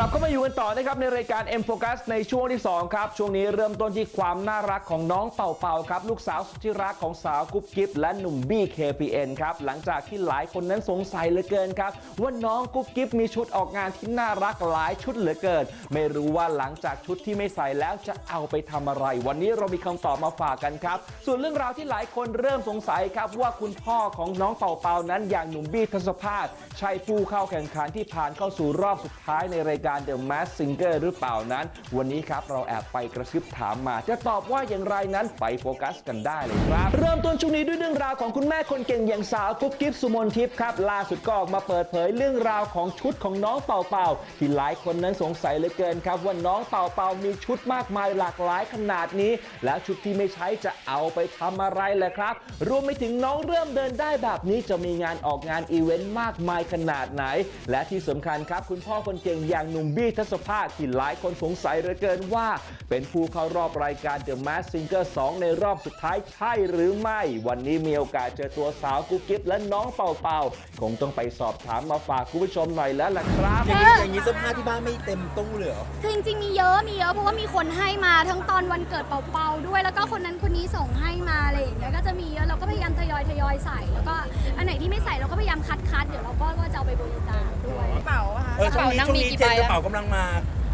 ลับเข้ามาอยู่กันต่อนะครับในรายการ M Focus ในช่วงที่ 2 ครับ ช่วงนี้เริ่มต้นที่ความน่ารักของน้องเป่าเป่าครับ ลูกสาวสุดที่รักของสาวกุ๊บกิ๊บและหนุ่มบี้ KPN ครับ หลังจากที่หลายคนนั้นสงสัยเหลือเกินครับ ว่าน้องกุ๊บกิ๊บมีชุดออกงานที่น่ารักหลายชุดเหลือเกิน ไม่รู้ว่าหลังจากชุดที่ไม่ใส่แล้วจะเอาไปทำอะไร วันนี้เรามีคำตอบมาฝากกันครับ ส่วนเรื่องราวที่หลายคนเริ่มสงสัยครับว่าคุณพ่อของน้องเป่าเป่านั้นอย่างหนุ่มบี้ทศพาสใช่ผู้เข้าแข่งขันที่ผ่านเข้าสู่รอบสุดท้ายในรายการการ The Mask Singer หรือเปล่านั้น วันนี้ครับเราแอบไปกระซิบถามมา จะตอบว่าอย่างไรนั้นไปโฟกัสกันได้เลยครับ เริ่มต้นช่วงนี้ด้วยเรื่องราวของคุณแม่คนเก่งอย่างสาวกุ๊บกิ๊บสุมนทิพย์ครับล่าสุดก็ออกมาเปิดเผยเรื่องราวของชุดของน้องเป่าเป่าที่หลายคนนั้นสงสัยเหลือเกินครับว่าน้องเป่าเป่ามีชุดมากมายหลากหลายขนาดนี้ แล้วชุดที่ไม่ใช้จะเอาไปทำอะไรแหละครับ รวมไปถึงน้องเริ่มเดินได้แบบนี้จะมีงานออกงานอีเวนต์มากมายขนาดไหน และที่สำคัญครับ คุณพ่อคนเก่งอย่างหนุ่มบี้ทัศภาคที่หลายคนสงสัยเหลือเกินว่า เป็นผู้เข้ารอบรายการ The Mask Singer 2 ในรอบสุดท้ายใช่หรือไม่ วันนี้มีโอกาสเจอตัวสาวกุ๊กกิ๊บและน้องเป่าเป่าคงต้องไปสอบถามมาฝากคุณผู้ชมหน่อยแล้วล่ะครับอย่างนี้อย่างนี้เสื้อผ้าที่บ้านไม่เต็มตู้เลยเหรอคือจริงๆมีเยอะมีเยอะเพราะว่ามีคนให้มาทั้งตอนวันเกิดเปาๆด้วย แล้วก็คนนั้นคนนี้ส่งให้มาอะไรอย่างเงี้ยก็จะมีเยอะเราก็พยายามทยอยทยอยใส่แล้วก็อันไหนที่ไม่ใส่เราก็พยายามคัดคัดๆเดี๋ยวเราก็ก็จะเอาไปบริจาคด้วยกระเป๋าอะคะเออช่วงนี้กระเป๋านั่งช่วงมีนี้กี่เจนใบกอะระเป๋ากำลังมา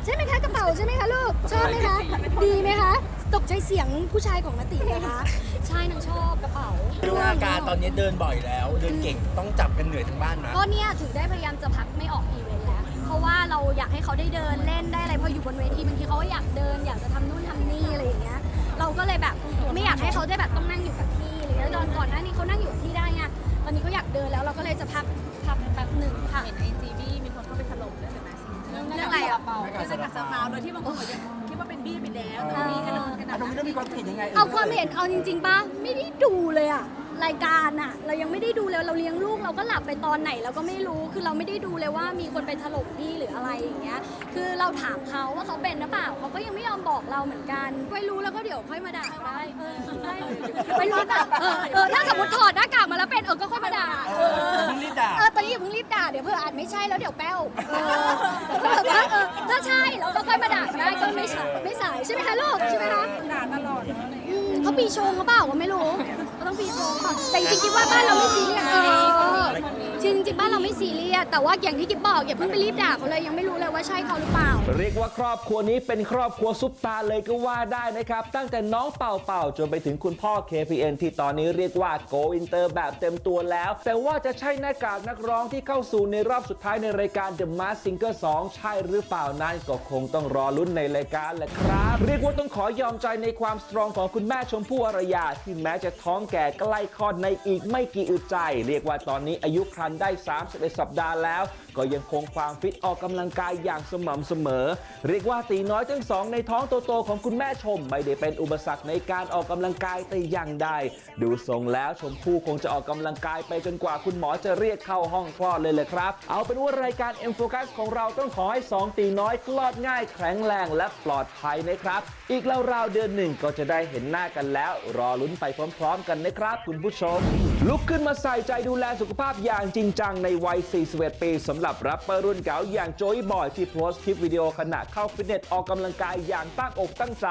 ใช่ไหมคะกระเป๋าใช่ไหมคะลูกชอบไหมคะดีไหมคะตกใจเสียงผู้ชายของนติเหรอคะใช่นางชอบกระเป๋าเรื่องอาการตอนนี้เดินบ่อยแล้ว เดินเก่งต้องจับกันเหนื่อยทั้งบ้านนะก็เนี่ยถึงได้พยายามจะพักไม่ออกอีเวนต์แล้ว เพราะว่าเราอยากให้เขาได้เดินเล่นได้อะไรพออยู่บนเวทีบางทีเขาก็อยากเดิน อยากจะทำนู่นทำนี่อะไรอย่างเงี้ยเราก็เลยแบบไม่อยากให้เขาได้แบบต้องนั่งอยู่กับที่อะไรเงี้ยตอนก่อนหน้านี้เขานั่งอยู่กับที่ได้ไงตอนนี้เขาอยากเดินแล้วเราก็เลยจะพักพักแป๊บหนึ่งค่ะเห็นไอจีบี้ เรื่องเรื่องอะไรอะเรื่องหน้ากากซาลาเปาโดยที่บางคนบอกยังคิดว่าเป็นบี้ไปแล้วแต่บี้กระโดดขนาอะดตรงนี้นั้นต้องมีความผิดยังไงเอาความเห็นเอาจริงๆป่ะไม่ได้ดูเลยอะรายการอะเรายังไม่ได้ดูเลยเราเลี้ยงลูกเราก็หลับไปตอนไหนเราก็ไม่รู้คือเราไม่ได้ดูเลยว่ามีคนไปถล่มพี่หรืออะไรอย่างเงี้ย คือเราถามเขาว่าเขาเป็นหรือเปล่าเขาก็ยังไม่ยอมบอกเราเหมือนกันไม่รู้แล้วก็เดี๋ยวค่อยมาด่าได้เออใช่ไม่รู้แบบเออเออถ้าสมมติถอ ไม่ใช่แล้วเดี๋ยวแป้วเออถ้าแบบว่าเออถ้าใช่เราก็ค่อยมาด่าได้ก็ไม่สายไม่สายใช่ไหมคะลูกใช่ไหมคะ ด่าตลอดอืม เขาปีชงหรือเปล่าก็ไม่รู้เขาต้องปีชงก่อนแต่จริงๆคิดว่าบ้านเราไม่ซีเรียสเออจริงจริงๆบ้านเราไม่ซีเรียสแต่ว่าอย่างที่กิ๊บบอกอย่าเพิ่งไปรีบด่าเขาเลยยังไม่รู้เลยว่าใช่เขาหรือเปล่า เรียกว่าครอบครัวนี้เป็นครอบครัวซุปตาเลยก็ว่าได้นะครับ ตั้งแต่น้องเป่าเป่าจนไปถึงคุณพ่อ KPN ที่ตอนนี้เรียกว่า Go Inter แบบเต็มตัวแล้ว แต่ว่าจะใช่หน้ากากนักร้องที่เข้าสู่ในรอบสุดท้ายในรายการ The Mask Singer 2 ใช่หรือเปล่านั้นก็คงต้องรอลุ้นในรายการแหละครับ เรียกว่าต้องขอยอมใจในความสตรองของคุณแม่ชมพู่อรยาที่แม้จะท้องแก่ใกล้คลอดในอีกไม่กี่อึดใจ เรียกว่าตอนนี้อายุครรภ์ได้ 31 สัปดาห์แล้ว ก็ยังคงความฟิตออกกำลังกายอย่างสม่ำเสมอ เรียกว่าตีน้อยทั้งสองในท้องโตๆของคุณแม่ชม ไม่ได้เป็นอุปสรรคในการออกกำลังกายแต่อย่างใด ดูทรงแล้วชมพู่คงจะออกกำลังกายไปจนกว่าคุณหมอจะเรียกเข้าห้องคลอดเลยเลยครับ เอาเป็นว่ารายการ M Focus ของเราต้องขอให้ 2 ตีน้อยคลอดง่ายแข็งแรงและปลอดภัยนะครับ อีกราวๆเดือนหนึ่งก็จะได้เห็นหน้ากันแล้ว รอลุ้นไปพร้อม ๆ กันนะครับ คุณผู้ชม ลุกขึ้นมาใส่ใจดูแลสุขภาพอย่างจริงจังในวัย 41 ปีสำหรับแรปเปอร์รุ่นเก่าอย่างโจยบอยที่โพสต์คลิปวิดีโอขณะเข้าฟิตเนสออกกำลังกายอย่างตั้งอกตั้งใจ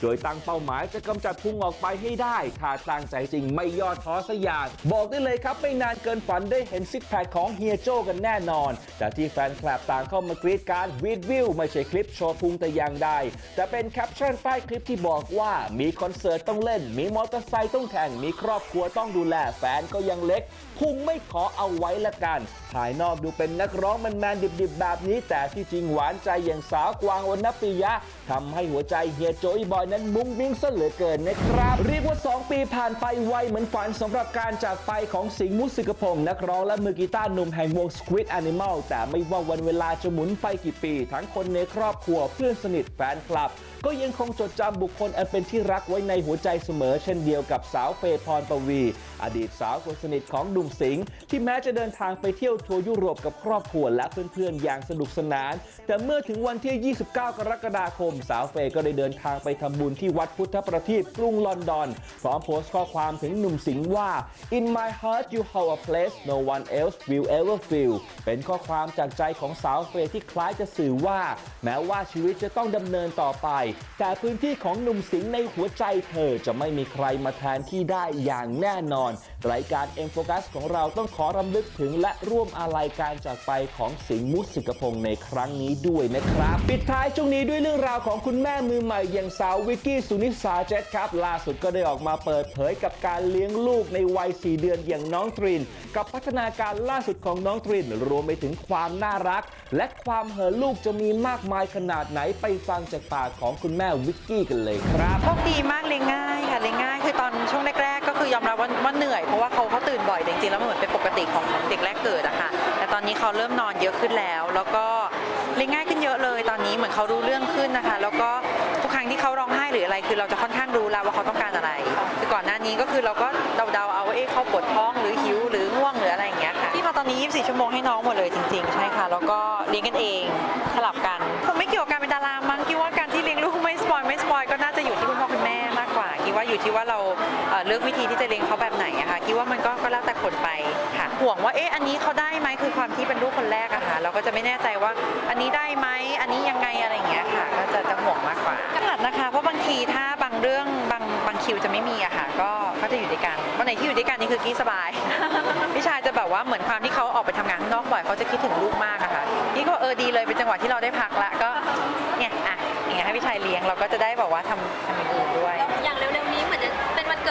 โดยตั้งเป้าหมายจะกำจัดพุงออกไปให้ได้ถ้าตั้งใจจริงไม่ย่อท้อสักอย่างบอกได้เลยครับไม่นานเกินฝันได้เห็นซิกแพคของเฮียโจกันแน่นอน แต่ที่แฟนคลับต่างเข้ามากรีดการวีดวิวไม่ใช่คลิปโชว์พุงแต่อย่างใดแต่เป็นแคปชั่นใต้คลิปที่บอกว่ามีคอนเสิร์ตต้องเล่น มีมอเตอร์ไซค์ต้องแข่งมีครอบครัวต้องดูแลแฟนก็ยังเล็ก พุงไม่ขอเอาไว้ละกัน ภายนอกดูเป็นนักร้องแมนๆดิบๆ แบบนี้แต่ที่จริงหวานใจอย่างสาวกวางวรรณปิยะทำให้หัวใจเฮียโจยบอยนั้นมุ้งมิ้งซะเหลือเกินนะครับ เรียกว่า 2 ปีผ่านไปไวเหมือนฝันสำหรับการจากไปของสิงห์มุสิกพงศ์นักร้องและมือกีตาร์หนุ่มแห่งวง Squid Animal แต่ไม่ว่าวันเวลาจะหมุนไปกี่ปี ทั้งคนในครอบครัวเพื่อนสนิทแฟนคลับ ก็ยังคงจดจำบุคคลอันเป็นที่รักไว้ในหัวใจเสมอ เช่นเดียวกับสาวเฟย์พรปวี อดีตสาวคนสนิทของหนุ่มมสิงห์ที่แม้จะเดินทางไปเที่ยวทัวร์ยุโรปกับครอบครัวและเพื่อนๆอย่างสนุกสนาน แต่เมื่อถึงวันที่ 29 กรกฎาคม สาวเฟย์ก็ได้เดินทางไปทำบุญที่วัดพุทธประทีปกรุงลอนดอน พร้อมโพสต์ข้อความถึงหนุ่มสิงห์ว่า In my heart you hold a place no one else will ever feel เป็นข้อความจากใจของสาวเฟย์ที่คล้ายจะสื่อว่า แม้ว่าชีวิตจะต้องดำเนินต่อไป แต่พื้นที่ของหนุ่มสิงห์ในหัวใจเธอจะไม่มีใครมาแทนที่ได้อย่างแน่นอนรายการ M Focus ของเราต้องขอรำลึกถึงและร่วมอาลัยการจากไปของสิงห์มุสิกพงศ์ในครั้งนี้ด้วยนะครับ ปิดท้ายช่วงนี้ด้วยเรื่องราวของคุณแม่มือใหม่อย่างสาววิกกี้สุนิสาเจตครับล่าสุดก็ได้ออกมาเปิดเผยกับการเลี้ยงลูกในวัย 4 เดือนอย่างน้องตริน กับพัฒนาการล่าสุดของน้องตริน รวมไปถึงความน่ารัก และความเห่อลูกจะมีมากมายขนาดไหนไปฟังจากปากของคุณแม่วิกกี้กันเลยครับโชคดีมากเลยง่ายค่ะเลยงง่าย คือตอนช่วงแรกๆก็คือยอมรับว่าว่าเหนื่อยเพราะว่าเขาเขาตื่นบ่อยแต่จริงๆแล้วมันเหมือนเป็นปกติของของเด็กแรกเกิดอะค่ะ แต่ตอนนี้เขาเริ่มนอนเยอะขึ้นแล้ว แล้วก็เลี้ยงง่ายขึ้นเยอะเลย ตอนนี้เหมือนเขารู้เรื่องขึ้นนะคะ แล้วก็ทุกครั้งที่เขาร้องไห้หรืออะไรคือเราจะค่อนข้างรู้แล้วว่าเขาต้องการอะไร คือก่อนหน้านี้ก็คือเราก็เดาๆเอาว่าเอ๊ะเขาปวดท้องหรือหิวหรือง่วงหรืออะไรอย่างเงี้ยค่ะที่มาตอนนี้ 24 ชั่วโมงให้น้องหมดเลยจริงๆใช่ค่ะ แล้วก็เลี้ยงกันเองสลับกันคงไม่เกี่ยวกับการเป็นดารามั้งคิดว่าการที่เลี้ยงลูกไม่สปอยไม่สปอยก็น่าจะอยู่ที่คุณพ่อคุณแม่มากกว่าคิดว่าอยู่ที่ว่าเรา เลือกวิธีที่จะเลี้ยงเขาแบบไหนอะค่ะคิดว่ามันก็ก็แล้วแต่คนไปค่ะห่วงว่าเอ๊ะอันนี้เขาได้ไหมคือความที่เป็นลูกคนแรกอะค่ะเราก็จะไม่แน่ใจว่าอันนี้ได้ไหมอันนี้ยังไงอะไรอย่างเงี้ยค่ะ ก็จะจะห่วงมากกว่าขนาดนะคะเพราะบางทีถ้าบางเรื่องบางบางคิวจะไม่มีอะค่ะ ก็ก็จะอยู่ด้วยกันวันไหนที่อยู่ด้วยกันนี่คือกี้สบายพี่ชายจะแบบว่าเหมือนความที่เขาออกไปทำงานข้างนอกบ่อยเขาจะคิดถึงลูกมากอะค่ะพี่ก็เออดีเลยเป็นจังหวะที่เราได้พักละก็เนี่ยอะอย่างเงี้ยให้พี่ชายเลี้ยงเราก็จะได้บอกว่าทำทำอย่างอื่นด้วย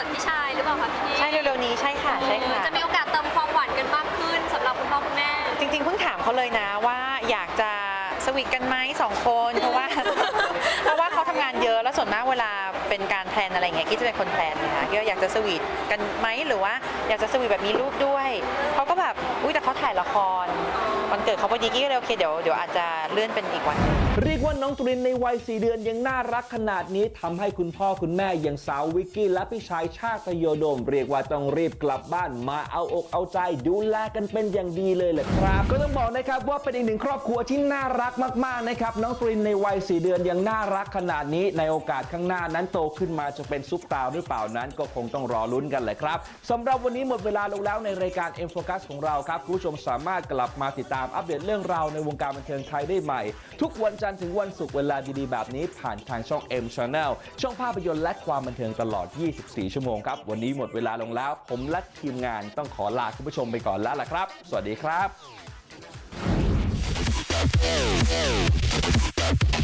กิดพี่ชายหรือเปล่าคะพี่นี่ใช่เร็วๆนี้ใช่ค่ะใช่ค่ะ จะมีโอกาสเติมความหวานกันมากขึ้นสำหรับคุณพ่อคุณแม่ จริงๆเพิ่งถามเขาเลยนะว่าอยากจะสวีทกันไหมสองคน เพราะว่า วส่วนมากเวลาเป็นการแพลนอะไรเงี้ยกี้จะเป็นคนแพลนนะคะกี้ก็อยากจะสวีทกันไหมหรือว่าอยากจะสวีทแบบมีลูกด้วยเขาก็แบบอุ้ยแต่เขาถ่ายละครวันเกิดเขาพอดีกี้ก็เลยโอเคเดี๋ยวเดี๋ยวอาจจะเลื่อนเป็นอีกวัน เรียกว่าน้องตรินในวัย 4 เดือนยังน่ารักขนาดนี้ทำให้คุณพ่อคุณแม่อย่างสาววิกกี้และพี่ชายชาติโยโดม เรียกว่าต้องรีบกลับบ้านมาเอาอกเอาใจดูแลกันเป็นอย่างดีเลยแหละครับ ก็ต้องบอกนะครับว่าเป็นอีกหนึ่งครอบครัวที่น่ารักมากๆนะครับน้องตรินในวัย 4 เดือนยังน่ารักขนาดนี้ในโอกาสาสข้างหน้านั้นโตขึ้นมาจะเป็นซุปตาหรือเปล่านั้น ก็คงต้องรอลุ้นกันเลยครับสำหรับวันนี้หมดเวลาลงแล้วในรายการ M Focus ของเราครับคุณผู้ชมสามารถกลับมาติดตามอัปเดตเรื่องราวในวงการบันเทิงไทยได้ใหม่ ทุกวันจันทร์ถึงวันศุกร์เวลาดีๆแบบนี้ผ่านทางช่อง M Channel ช่องภาพยนตร์และความบันเทิงตลอด 24 ชั่วโมงครับวันนี้หมดเวลาลงแล้ว ผมและทีมงานต้องขอลาคุณผู้ชมไปก่อนแล้วล่ะครับ สวัสดีครับ Yeah.